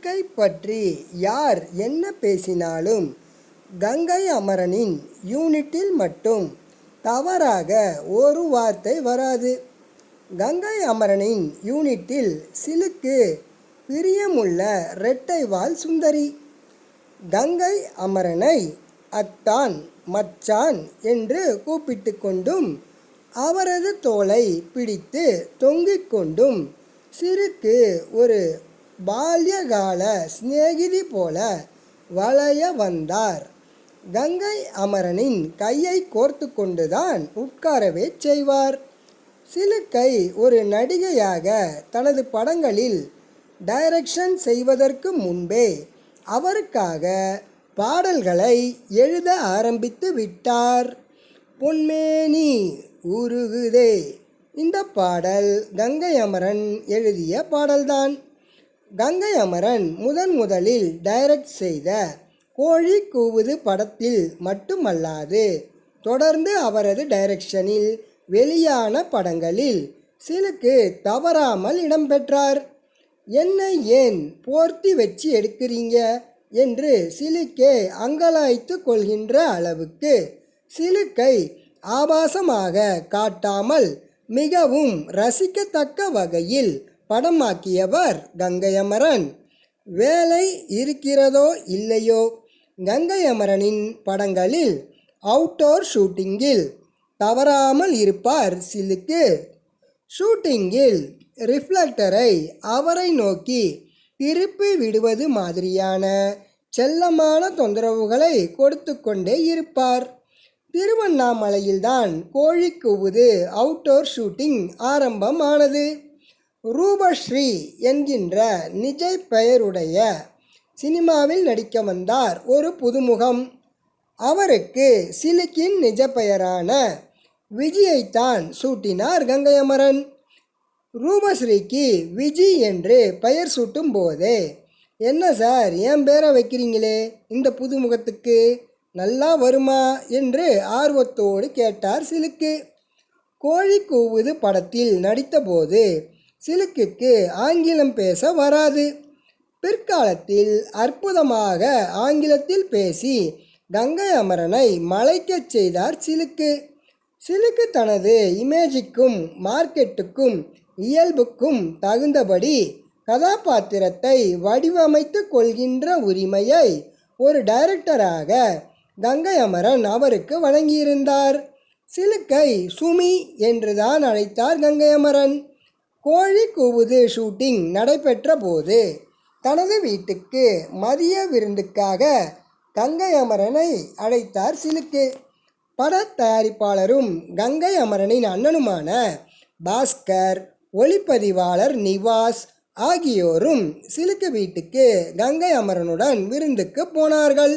சிலுக்கை பற்றி யார் என்ன பேசினாலும் கங்கை அமரனின் யூனிட்டில் மட்டும் தவறாக ஒரு வார்த்தை வராது. கங்கை அமரனின் யூனிட்டில் சிலுக்கு பிரியமுள்ள இரட்டைவால் சுந்தரி. கங்கை அமரனை அத்தான் மச்சான் என்று கூப்பிட்டு கொண்டும் அவரது தோலை பிடித்து தொங்கிக் கொண்டும் சிறுக்கு ஒரு பால்யகால சிநேகிதி போல வளைய வந்தார். கங்கை அமரனின் கையை கோர்த்து கொண்டுதான் உட்காரவே செய்வார். சிலுக்கை ஒரு நடிகையாக தனது படங்களில் டைரக்ஷன் செய்வதற்கு முன்பே அவருக்காக பாடல்களை எழுத ஆரம்பித்து விட்டார். பொன்மேனி உருகுதே இந்த பாடல் கங்கை அமரன் எழுதிய பாடல்தான். கங்கை அமரன் முதன் முதலில் டைரக்ட் செய்த கோழி கூவுது படத்தில் மட்டுமல்லாது தொடர்ந்து அவரது டைரக்ஷனில் வெளியான படங்களில் சிலுக்கு தவறாமல் இடம்பெற்றார் என்னை ஏன் போர்த்தி வச்சு எடுக்கிறீங்க? என்று சிலுக்கே அங்கலாய்த்து கொள்கின்ற அளவுக்கு சிலுக்கை ஆபாசமாக காட்டாமல் மிகவும் ரசிக்கத்தக்க வகையில் படமாக்கியவர் கங்கை அமரன் வேலை இருக்கிறதோ இல்லையோ? கங்கை அமரனின் படங்களில் அவுட்டோர் ஷூட்டிங்கில் தவறாமல் இருப்பார் சிலுக்கு. ஷூட்டிங்கில் ரிஃப்ளெக்டரை அவரை நோக்கி திருப்பி விடுவது மாதிரியான செல்லமான தொந்தரவுகளை கொடுத்து கொண்டே இருப்பார். திருவண்ணாமலையில்தான் கோழி கூவுது அவுட்டோர் ஷூட்டிங் ஆரம்பமானது. ரூபஸ்ரீ என்கின்ற நிஜ பெயருடைய சினிமாவில் நடிக்க வந்தார் ஒரு புதுமுகம். அவருக்கு சிலுக்கின் நிஜ பெயரான விஜயைத்தான் சூட்டினார் கங்கை அமரன் ரூபஸ்ரீக்கு விஜி என்று பெயர் சூட்டும் போதே என்ன சார் என் பேரை வைக்கிறீங்களே? இந்த புதுமுகத்துக்கு நல்லா வருமா? என்று ஆர்வத்தோடு கேட்டார் சிலுக்கு. கோழி கூவுது படத்தில் நடித்தபோது சிலுக்குக்கு ஆங்கிலம் பேச வராது. பிற்காலத்தில் அற்புதமாக ஆங்கிலத்தில் பேசி கங்கை அமரனை மலைக்கச் செய்தார் சிலுக்கு. சிலுக்கு தனது இமேஜுக்கும் மார்க்கெட்டுக்கும் இயல்புக்கும் தகுந்தபடி கதாபாத்திரத்தை வடிவமைத்து கொள்கின்ற உரிமையை ஒரு டைரக்டராக கங்கை அமரன் அவருக்கு வழங்கியிருந்தார். சிலுக்கை சுமி என்றுதான் அழைத்தார் கங்கை அமரன் கோழி கூவுது ஷூட்டிங் நடைபெற்ற போது தனது வீட்டுக்கு மதிய விருந்துக்காக கங்கை அமரனை அழைத்தார் சிலுக்கு. பட தயாரிப்பாளரும் கங்கை அமரனின் அண்ணனுமான பாஸ்கர் ஒளிப்பதிவாளர் நிவாஸ் ஆகியோரும் சிலுக்கு வீட்டுக்கு கங்கை அமரனுடன் விருந்துக்கு போனார்கள்.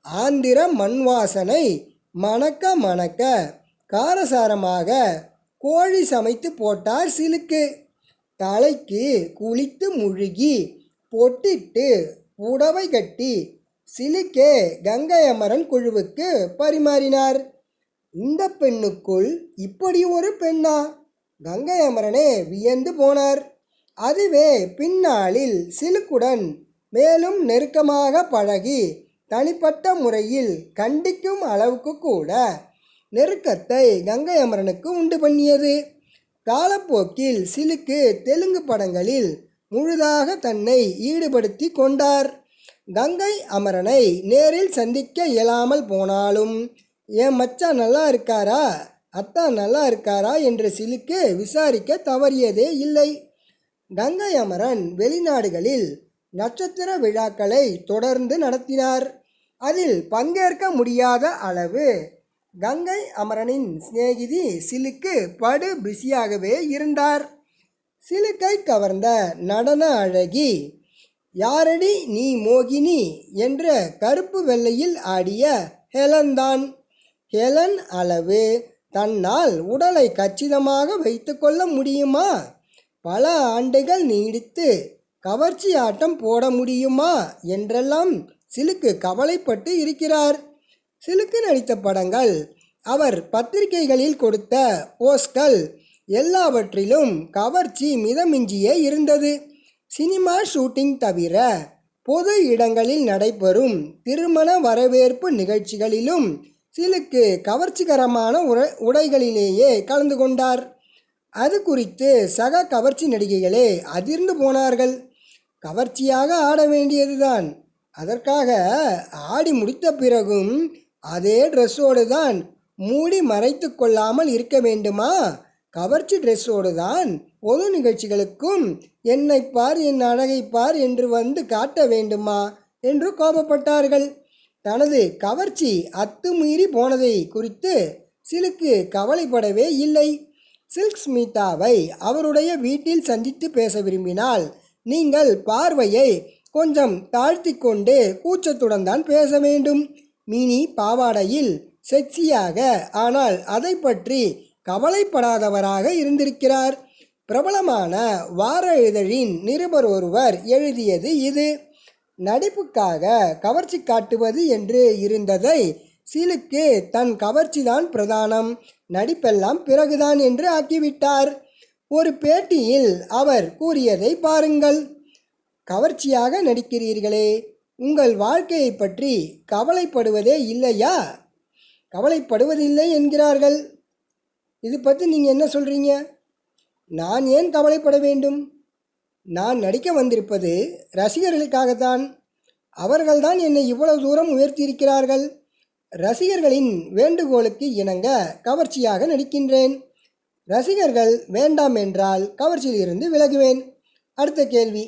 ஆந்திர மண் வாசனை மணக்க மணக்க காரசாரமாக கோழி சமைத்து போட்டார் சிலுக்கு. தலைக்கு குளித்து முழுகி பொட்டிட்டு புடவை கட்டி சிலுக்கே கங்கை அமரன் குழுவுக்கு பரிமாறினார். இந்த பெண்ணுக்குள் இப்படி ஒரு பெண்ணா? கங்கை அமரனே வியந்து போனார். அதுவே பின்னாளில் சிலுக்குடன் மேலும் நெருக்கமாக பழகி தனிப்பட்ட முறையில் கண்டிக்கும் அளவுக்கு கூட நெருக்கத்தை கங்கை அமரனுக்கு உண்டு பண்ணியது. காலப்போக்கில் சிலுக்கு தெலுங்கு படங்களில் முழுதாக தன்னை ஈடுபடுத்தி கொண்டார். கங்கை அமரனை நேரில் சந்திக்க இயலாமல் போனாலும் என் மச்சான் நல்லா இருக்காரா? அத்தா நல்லா இருக்காரா? என்று சிலுக்கு விசாரிக்க தவறியதே இல்லை. கங்கை அமரன் வெளிநாடுகளில் நட்சத்திர விழாக்களை தொடர்ந்து நடத்தினார். அதில் பங்கேற்க முடியாத அளவு கங்கை அமரனின் சிநேகிதி சிலுக்கு படு பிஸியாகவே இருந்தார். சிலுக்கை கவர்ந்த நடன அழகி யாரடி நீ மோகினி? என்ற கருப்பு வெள்ளையில் ஆடிய ஹெலன் தான் ஹெலன் அளவு தன்னால் உடலை கச்சிதமாக வைத்துக்கொள்ள முடியுமா? பல ஆண்டுகள் நீடித்து கவர்ச்சி ஆட்டம் போட முடியுமா? என்றெல்லாம் சிலுக்கு கவலைப்பட்டு இருக்கிறார். சிலுக்கு நடித்த படங்கள். அவர் பத்திரிகைகளில் கொடுத்த ஓஸ்கள் எல்லாவற்றிலும் கவர்ச்சி மிதமிஞ்சியே இருந்தது. சினிமா ஷூட்டிங் தவிர பொது இடங்களில் நடைபெறும் திருமண வரவேற்பு நிகழ்ச்சிகளிலும் சிலுக்கு கவர்ச்சிகரமான உரை உடைகளிலேயே கலந்து கொண்டார். அது குறித்து சக கவர்ச்சி நடிகைகளே அதிர்ந்து போனார்கள். கவர்ச்சியாக ஆட வேண்டியதுதான். அதற்காக ஆடி முடித்த பிறகும் அதே ட்ரெஸ்ஸோடு தான் மூடி மறைத்து கொள்ளாமல் இருக்க வேண்டுமா? கவர்ச்சி ட்ரெஸ்ஸோடு தான் பொது நிகழ்ச்சிகளுக்கும் என்னை பார் என் அழகை பார் என்று வந்து காட்ட வேண்டுமா? என்று கோபப்பட்டார்கள். தனது கவர்ச்சி அத்துமீறி போனதை குறித்து சிலுக்கு கவலைப்படவே இல்லை. சில்க் ஸ்மிதாவை அவருடைய வீட்டில் சந்தித்து பேச விரும்பினால் நீங்கள் பார்வையை கொஞ்சம் தாழ்த்தி கொண்டு கூச்சத்துடன் தான் பேச வேண்டும். மினி பாவாடையில் செக்ஸியாக ஆனால் அதை பற்றி கவலைப்படாதவராக இருந்திருக்கிறார். பிரபலமான வார இதழின் நிருபர் ஒருவர் எழுதியது இது. நடிப்புக்காக கவர்ச்சி காட்டுவது என்று இருந்ததை சீலுக்கு தன் கவர்ச்சிதான் பிரதானம். நடிப்பெல்லாம் பிறகுதான் என்று ஆக்கிவிட்டார். ஒரு பேட்டியில் அவர் கூறியதை பாருங்கள். கவர்ச்சியாக நடிக்கிறீர்களே. உங்கள் வாழ்க்கையை பற்றி கவலைப்படுவதே இல்லையா? கவலைப்படுவதில்லை என்கிறார்கள். இது பற்றி நீங்கள் என்ன சொல்கிறீங்க நான் ஏன் கவலைப்பட வேண்டும்? நான் நடிக்க வந்திருப்பது ரசிகர்களுக்காகத்தான். அவர்கள்தான் என்னை இவ்வளவு தூரம் உயர்த்தியிருக்கிறார்கள். ரசிகர்களின் வேண்டுகோளுக்கு இணங்க கவர்ச்சியாக நடிக்கின்றேன். ரசிகர்கள் வேண்டாம் என்றால் கவர்ச்சியிலிருந்து விலகுவேன். அடுத்த கேள்வி.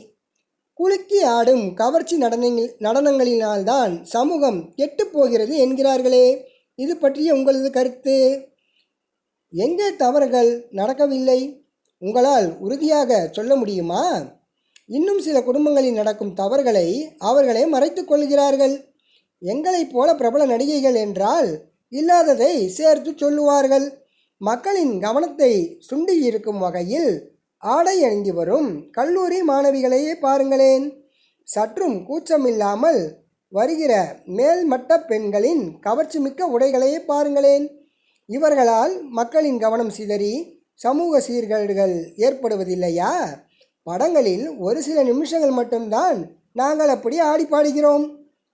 குலுக்கி ஆடும் கவர்ச்சி நடனங்கள் நடனங்களினால்தான் சமூகம் கெட்டுப் போகிறது என்கிறார்களே. இது பற்றிய உங்களது கருத்து. எங்கே தவறுகள் நடக்கவில்லை? உங்களால் உறுதியாக சொல்ல முடியுமா? இன்னும் சில குடும்பங்களில் நடக்கும் தவறுகளை அவர்களே மறைத்து கொள்கிறார்கள். எங்களைப் போல பிரபல நடிகைகள் என்றால் இல்லாததை சேர்த்து சொல்லுவார்கள். மக்களின் கவனத்தை சுண்டி இருக்கும் வகையில் ஆடை அணிந்து வரும். கல்லூரி மாணவிகளையே பாருங்களேன். சற்றும் கூச்சமில்லாமல் வருகிற மேல்மட்ட பெண்களின் கவர்ச்சிமிக்க உடைகளையே பாருங்களேன். இவர்களால் மக்களின் கவனம் சிதறி சமூக சீர்கேடுகள் ஏற்படுவதில்லையா? படங்களில் ஒரு சில நிமிஷங்கள் மட்டும்தான் நாங்கள் அப்படி ஆடி பாடுகிறோம்.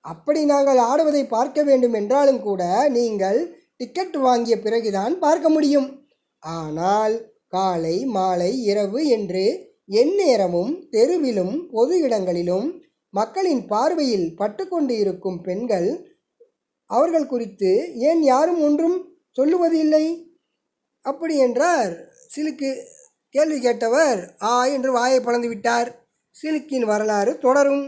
அப்படி நாங்கள் ஆடுவதை பார்க்க வேண்டும் என்றாலும் கூட நீங்கள் டிக்கெட் வாங்கிய பிறகுதான் பார்க்க முடியும். ஆனால் காலை மாலை இரவு என்று எந்நேரமும் தெருவிலும் பொது இடங்களிலும் மக்களின் பார்வையில் பட்டுக்கொண்டு இருக்கும் பெண்கள் அவர்கள் குறித்து ஏன் யாரும் ஒன்றும் சொல்லுவது இல்லை? அப்படி என்றார். சிலுக்கு கேள்வி கேட்டவர் ஆ என்று வாயை பழந்து விட்டார். சிலுக்கின் வரலாறு தொடரும்.